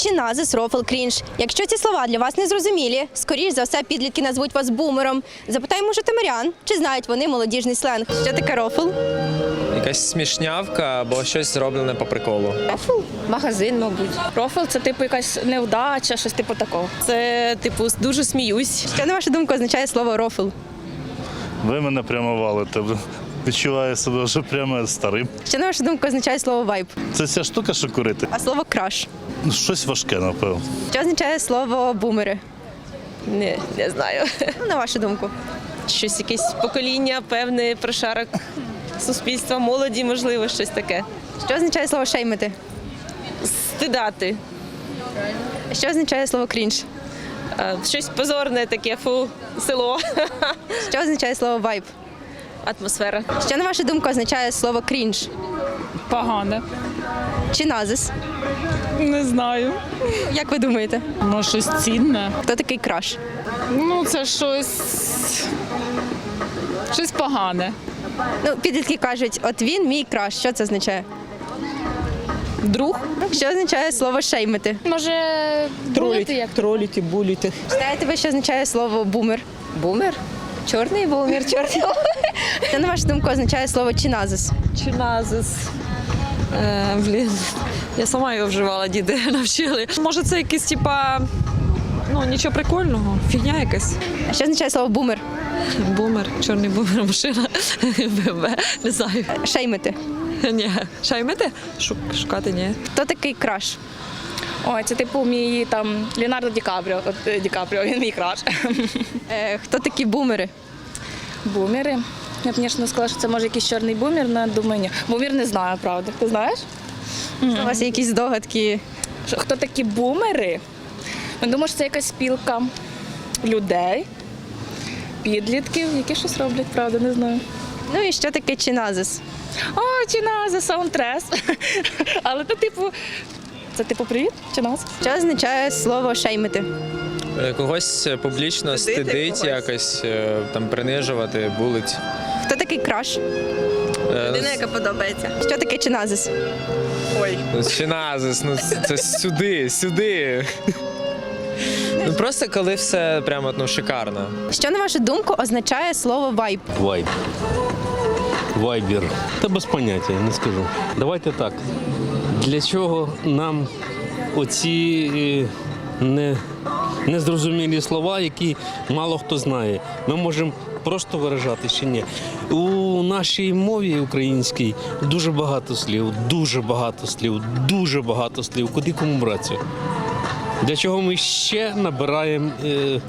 Чи назис, рофл, крінж. Якщо ці слова для вас не зрозумілі, скоріш за все підлітки назвуть вас бумером. Запитаємо житомирян, чи знають вони молодіжний сленг. Що таке рофл? Якась смішнявка або щось зроблене по приколу. Рофл? Магазин, мабуть. Рофл це типу якась невдача, щось типу такого. Це типу дуже сміюсь. Що на вашу думку означає слово рофл? Ви мене прямо валите. Відчуваю себе вже прямо старим. Що на вашу думку означає слово вайб? Це ця штука, що курити. А слово краш? Ну, Щось важке, напевно. Що означає слово бумери? Не, не знаю. Ну, на вашу думку. Щось якесь покоління, певне прошарок суспільства, молоді, можливо, щось таке. Що означає слово шеймити? Стидати. Що означає слово крінж? А, Щось позорне таке, фу, село. Що означає слово вайб? Атмосфера. Що на вашу думку означає слово крінж? Погане. Чи назис? Не знаю. Як ви думаєте? Може, щось цінне. Хто такий краш? Ну, це щось. Щось погане. Ну, підлітки кажуть, от він мій краш. Що це означає? Друг. Що означає слово шеймити? Може, тролити як Троліти, буліти. Знаєте ви, що означає слово бумер? Бумер? Чорний бумер, чорний. Що на вашу думку означає слово чиназис? Чиназис. Е, блін, я сама його вживала, діди навчили. Може, це якийсь типа. Ну, нічого прикольного, фігня якась. А що означає слово бумер? Бумер, чорний бумер, машина. БМВ, не знаю. Шеймити. Ні. Шаймете? Шук, шукати ні. Хто такий краш? Ой, це типу мій там Леонардо Ді Капріо. От е, Ді Капріо, він мій краш. Е, хто такі бумери? Бумери. Я б, звісно, сказала, що це може якийсь чорний бумер, але думаю, ні. Бумер не знаю, правда. Ти знаєш? У вас є якісь здогадки? Що, хто такі бумери? Я думаю, що це якась спілка людей, підлітків, які щось роблять, правда, не знаю. Ну і що таке чиназис? О, Чіназа, саундтрес. Але то, типу, це типу привіт, Чіназ. Що означає слово шеймити? Е, Когось публічно стидить якось, е, там принижувати, булить. Хто такий краш? Е, ну, яка подобається. Що таке чиназис? Ну, Чи назис, ну це сюди, сюди. Ну просто коли все прямо ну, шикарно. Що на вашу думку означає слово вайб? Вайб. Вайбер. Та без поняття, не скажу. Давайте так. Для чого нам оці е, не, незрозумілі слова, які мало хто знає? Ми можемо просто виражати чи ні. У нашій мові українській дуже багато слів, дуже багато слів, дуже багато слів. Куди кому братися? Для чого ми ще набираємо е,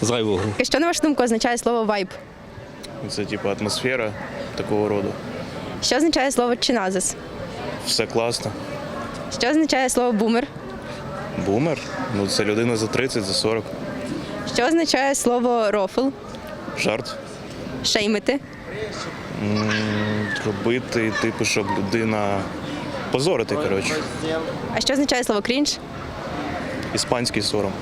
зайвого? Що на вашу думку означає слово вайб? Це типу атмосфера такого роду. Що означає слово чиназис? Все класно. Що означає слово бумер? Бумер. Ну це людина за 30, за 40. Що означає слово рофл? Жарт. Шеймити? Робити, типу, щоб людина позорити, коротше. А що означає слово крінж? Іспанський сором.